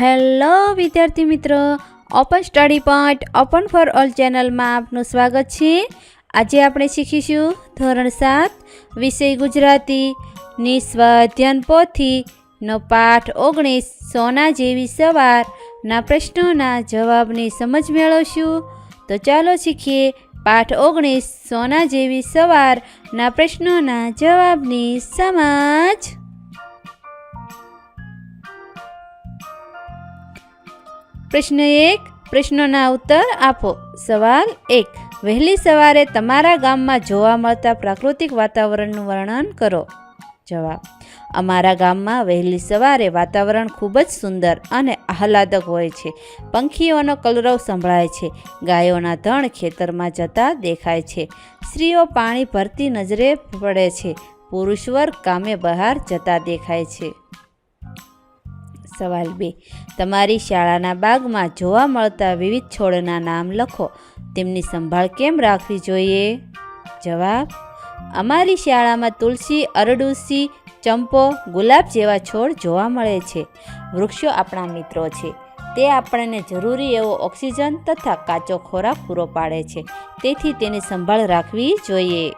Hello વિદ્યાર્થી મિત્રો open study point open for all ચેનલમાં આપનું સ્વાગત છે. આજે આપણે શીખીશું ધોરણ સાત, વિષય ગુજરાતી ની પોથી, નો પાઠ ઓગણીસ, સોના જેવી સવારના પ્રશ્નોના જવાબની સમજ મેળવશું. તો ચાલો શીખીએ પાઠ ઓગણીસ, સોના જેવી સવારના પ્રશ્નોના જવાબની સમજ. પ્રશ્ન એક, પ્રશ્નોના ઉત્તર આપો. સવાલ એક, વહેલી સવારે તમારા ગામમાં જોવા મળતા પ્રાકૃતિક વાતાવરણનું વર્ણન કરો. જવાબ, અમારા ગામમાં વહેલી સવારે વાતાવરણ ખૂબ જ સુંદર અને આહલાદક હોય છે. પંખીઓનો કલરવ સંભળાય છે. ગાયોના ધણ ખેતરમાં જતા દેખાય છે. સ્ત્રીઓ પાણી ભરતી નજરે પડે છે. પુરુષવર કામે બહાર જતા દેખાય છે. સવાલ બે. તમારી શાળાના બાગમાં જોવા મળતા વિવિધ છોડના નામ લખો. તેમની સંભાળ કેમ રાખવી જોઈએ? જવાબ, અમારી શાળામાં તુલસી, અરડુસી, ચંપો, ગુલાબ જેવા છોડ જોવા મળે છે. વૃક્ષો આપણા મિત્રો છે. તે આપણને જરૂરી એવો ઓક્સિજન તથા કાચો ખોરાક પૂરો પાડે છે. તેથી તેની સંભાળ રાખવી જોઈએ.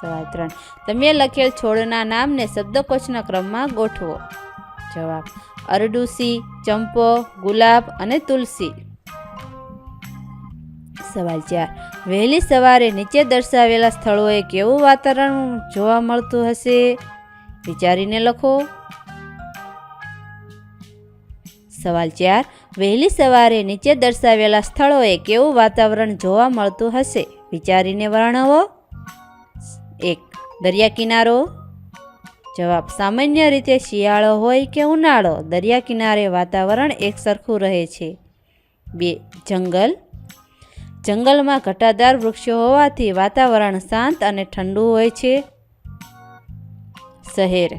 સવાલ ત્રણ. તમે લખેલ છોડના નામને શબ્દકોશના ક્રમમાં ગોઠવો. જવાબ. અરડુસી ચંપો, ગુલાબ અને તુલસી. સવાલ ચાર. વહેલી સવારે નીચે દર્શાવેલા સ્થળોએ કેવું વાતાવરણ જોવા મળતું હશે? વિચારીને લખો. સવાલ ચાર. વહેલી સવારે નીચે દર્શાવેલા સ્થળોએ કેવું વાતાવરણ જોવા મળતું હશે? વિચારીને વર્ણવો. એક. દરિયા કિનારો. જવાબ સામાન્ય રીતે શિયાળો હોય કે ઉનાળો, દરિયા કિનારે વાતાવરણ એક સરખું રહે છે. બે, જંગલ. જંગલમાં ઘટાદાર વૃક્ષો હોવાથી વાતાવરણ શાંત અને ઠંડુ હોય છે. શહેર.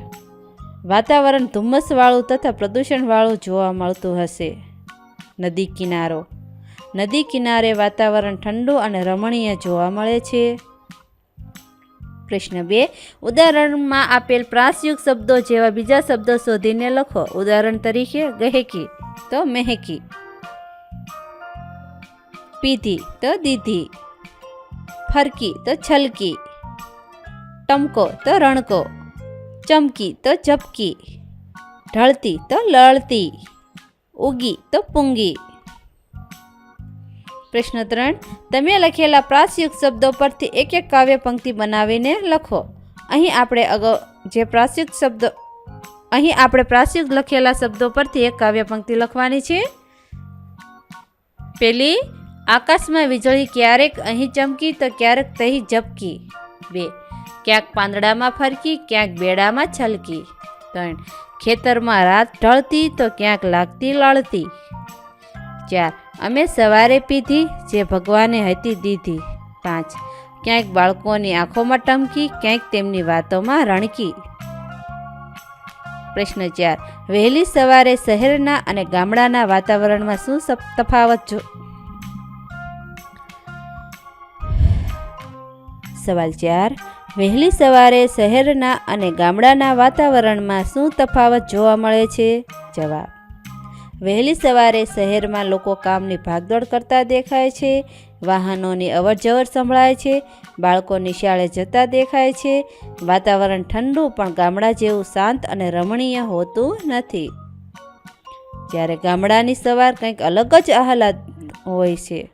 વાતાવરણ ધુમ્મસવાળું તથા પ્રદૂષણવાળું જોવા મળતું હશે. નદી કિનારો. નદી કિનારે વાતાવરણ ઠંડુ અને રમણીય જોવા મળે છે. પ્રશ્ન બે. ઉદાહરણમાં આપેલ પ્રાસયુક્ત શબ્દો જેવા બીજા શબ્દો શોધીને લખો. ઉદાહરણ તરીકે, ગહેકી તો મહેકી. પીધી તો દીધી. ફરકી તો છલકી. ટમકો તો રણકો. ચમકી તો ચપકી. ઢળતી તો લળતી. ઉગી તો પૂંગી. પ્રશ્ન ત્રણ તમે લખેલા પ્રાસયુક્ત શબ્દો પરથી એક એક કાવ્ય પંક્તિ બનાવીને લખો. અહીં આપણે અગાઉ જે પ્રાસયુક્ત શબ્દો, અહીં આપણે પ્રાસયુક્ત લખેલા શબ્દો પરથી એક કાવ્ય પંક્તિ લખવાની છે. પેલી આકાશમાં વીજળી ક્યારેક અહીં ચમકી તો ક્યારેક તહીં ઝપકી બે, ક્યાંક પાંદડામાં ફરકી, ક્યાંક બેડામાં છલકી. ત્રણ, ખેતરમાં રાત ઢળતી તો ક્યાંક લાગતી લળતી. ચાર અમે સવારે પીધી, જે ભગવાને હતી દીધી. પાંચ. ક્યાંક બાળકોની આંખોમાં ટમકી, ક્યાંક તેમની વાતોમાં રણકી. પ્રશ્ન ચાર. વહેલી સવારે શહેરના અને ગામડાના વાતાવરણમાં શું તફાવત જો? સવાલ ચાર. વહેલી સવારે શહેરના અને ગામડાના વાતાવરણમાં શું તફાવત જોવા મળે છે? જવાબ. વહેલી સવારે શહેરમાં લોકો કામની ભાગદોડ કરતા દેખાય છે, વાહનોની અવરજવર સંભળાય છે, બાળકો નિશાળે જતા દેખાય છે, વાતાવરણ ઠંડુ પણ ગામડા જેવું શાંત અને રમણીય હોતું નથી. જ્યારે ગામડાની સવાર કંઈક અલગ જ આહલાદ હોય છે.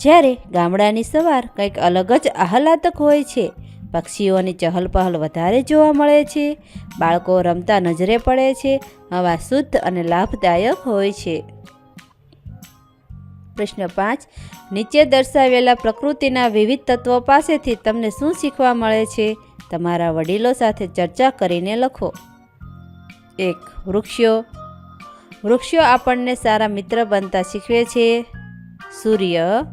જ્યારે ગામડાની સવાર કંઈક અલગ જ આહલાદક હોય છે પક્ષીઓની ચહલપહલ વધારે જોવા મળે છે, બાળકો રમતા નજરે પડે છે, હવા શુદ્ધ અને લાભદાયક હોય છે. પ્રશ્ન પાંચ, નીચે દર્શાવેલા પ્રકૃતિના વિવિધ તત્વો પાસેથી તમને શું શીખવા મળે છે? તમારા વડીલો સાથે ચર્ચા કરીને લખો. એક, વૃક્ષો. વૃક્ષો આપણને સારા મિત્ર બનતા શીખવે છે. સૂર્ય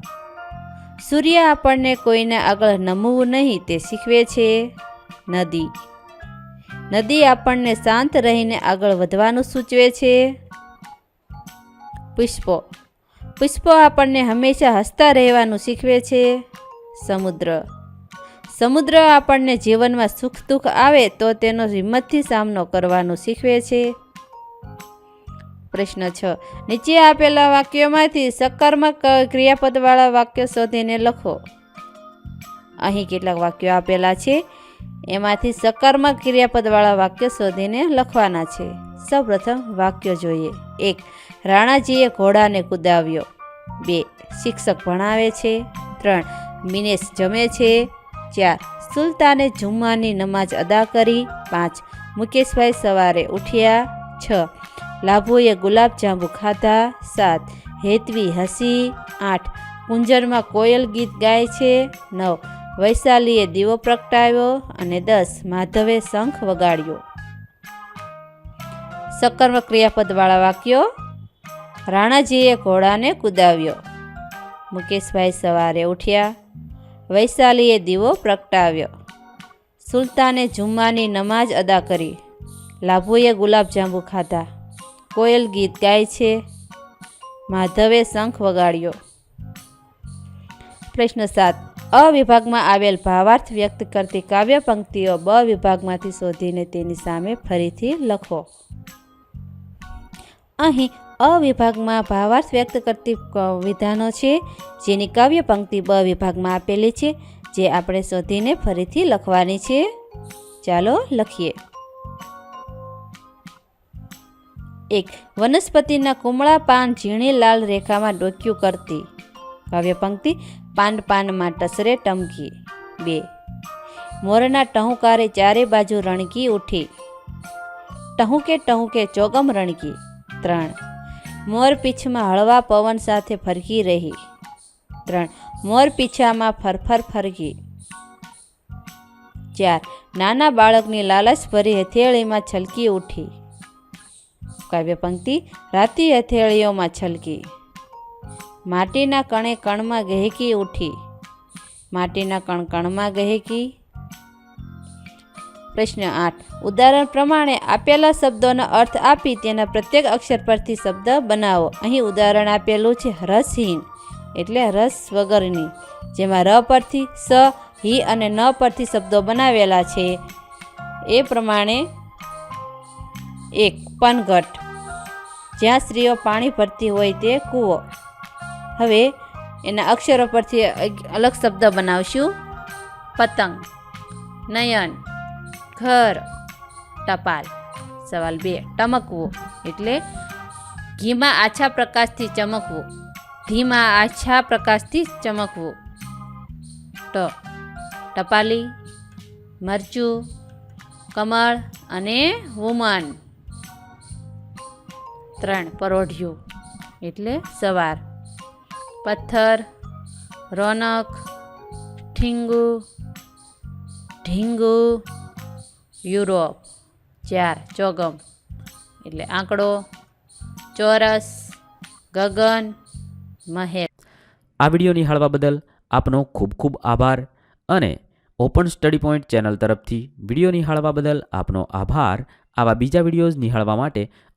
સૂર્ય આપણને કોઈને આગળ નમવું નહીં, તે શીખવે છે નદી. નદી આપણને શાંત રહીને આગળ વધવાનું સૂચવે છે પુષ્પો. પુષ્પો આપણને હંમેશા હસતા રહેવાનું શીખવે છે સમુદ્ર. સમુદ્ર આપણને જીવનમાં સુખ દુઃખ આવે તો તેનો હિંમતથી સામનો કરવાનું શીખવે છે પ્રશ્ન છ. નીચે આપેલા વાક્યોમાંથી સકારાત્મક ક્રિયાપદવાળા વાક્યો શોધીને લખો. અહીં કેટલાક વાક્યો આપેલા છે. એમાંથી સકારાત્મક ક્રિયાપદવાળા વાક્ય શોધીને લખવાના છે. સૌપ્રથમ વાક્યો જોઈએ. એક, રાણાજીએ ઘોડાને કુદાવ્યો. બે, શિક્ષક ભણાવે છે. ત્રણ, મિનેશ જમે છે. ચાર, સુલતાને જુમ્માની નમાજ અદા કરી. પાંચ, મુકેશભાઈ સવારે ઉઠ્યા. છ લાભુએ ગુલાબજાંબુ ખાધા, સાત. હેતવી હસી, આઠ. કુંજરમાં કોયલ ગીત ગાય છે, નવ. વૈશાલીએ દીવો પ્રગટાવ્યો અને દસ. માધવે શંખ વગાડ્યો. સકર્મ ક્રિયાપદવાળા વાક્યો. રાણાજીએ ઘોડાને કુદાવ્યો. મુકેશભાઈ સવારે ઉઠ્યા. વૈશાલીએ દીવો પ્રગટાવ્યો. સુલતાને જુમ્માની નમાજ અદા કરી. લાભુએ ગુલાબજાંબુ ખાધા. કોયલ ગીત ગાય છે. માધવે શંખ વગાડ્યો. પ્રશ્ન સાત. અ વિભાગમાં આવેલ ભાવાર્થ વ્યક્ત કરતી કાવ્ય પંક્તિઓ બ વિભાગમાંથી શોધીને તેની સામે ફરીથી લખો. અહીં અ વિભાગમાં ભાવાર્થ વ્યક્ત કરતી વિધાનો છે, જેની કાવ્ય પંક્તિ બ વિભાગમાં આપેલી છે, જે આપણે શોધીને ફરીથી લખવાની છે. ચાલો લખીએ. એક વનસ્પતિના કુમળા પાન ઝીણી લાલ રેખામાં ડોક્યું કરતી. કાવ્ય પંક્તિ, પાન પાનમાં ટસરે ટમકી. બે. મોરના ટહુકારે ચારે બાજુ રણકી ઉઠી. ટહુકે ટહુકે ચોગમ રણકી. ત્રણ. મોર પીછમાં હળવા પવન સાથે ફરકી રહી. ત્રણ. મોર પીછામાં ફરફર ફરકી. ચાર. નાના બાળકની લાલચ ભરી હથેળીમાં છલકી ઉઠી. કાવ્ય પંક્તિ, રાતી હથેળીઓમાં છલકી. માટીના કણે કણમાં ગહેકી ઉઠી. માટીના કણ કણમાં ગહેકી. પ્રશ્ન આઠ. ઉદાહરણ પ્રમાણે આપેલા શબ્દોનો અર્થ આપી તેના પ્રત્યેક અક્ષર પરથી શબ્દ બનાવો. અહીં ઉદાહરણ આપેલું છે રસહીન, એટલે રસ વગરની, જેમાં ર પરથી સ, હી અને ન પરથી શબ્દો બનાવેલા છે. એ પ્રમાણે એક પનઘટ. જ્યાં સ્ત્રીઓ પાણી ભરતી હોય તે કૂવો. હવે એના અક્ષરો પરથી અલગ શબ્દ બનાવશું. પતંગ, નયન, ઘર, ટપાલ. સવાલ બે, ટમકવું, એટલે ઘીમાં આછા પ્રકાશથી ચમકવું. ઘીમાં આછા પ્રકાશથી ચમકવું. ટ, ટપાલી, મરચું, કમળ અને વુમન. ત્રણ પરોઢિયું, એટલે સવાર. પથ્થર, રોનક, ઠીંગુ, ઢીંગુ, યુરોપ. ચાર, ચોગમ, એટલે આંકડો, ચોરસ, ગગન, મહેર. આ વીડિયો નિહાળવા બદલ આપનો ખૂબ ખૂબ આભાર અને ઓપન સ્ટડી પોઈન્ટ ચેનલ તરફથી વીડિયો નિહાળવા બદલ આપનો આભાર. આવા બીજા વિડીયોઝ નિહાળવા માટે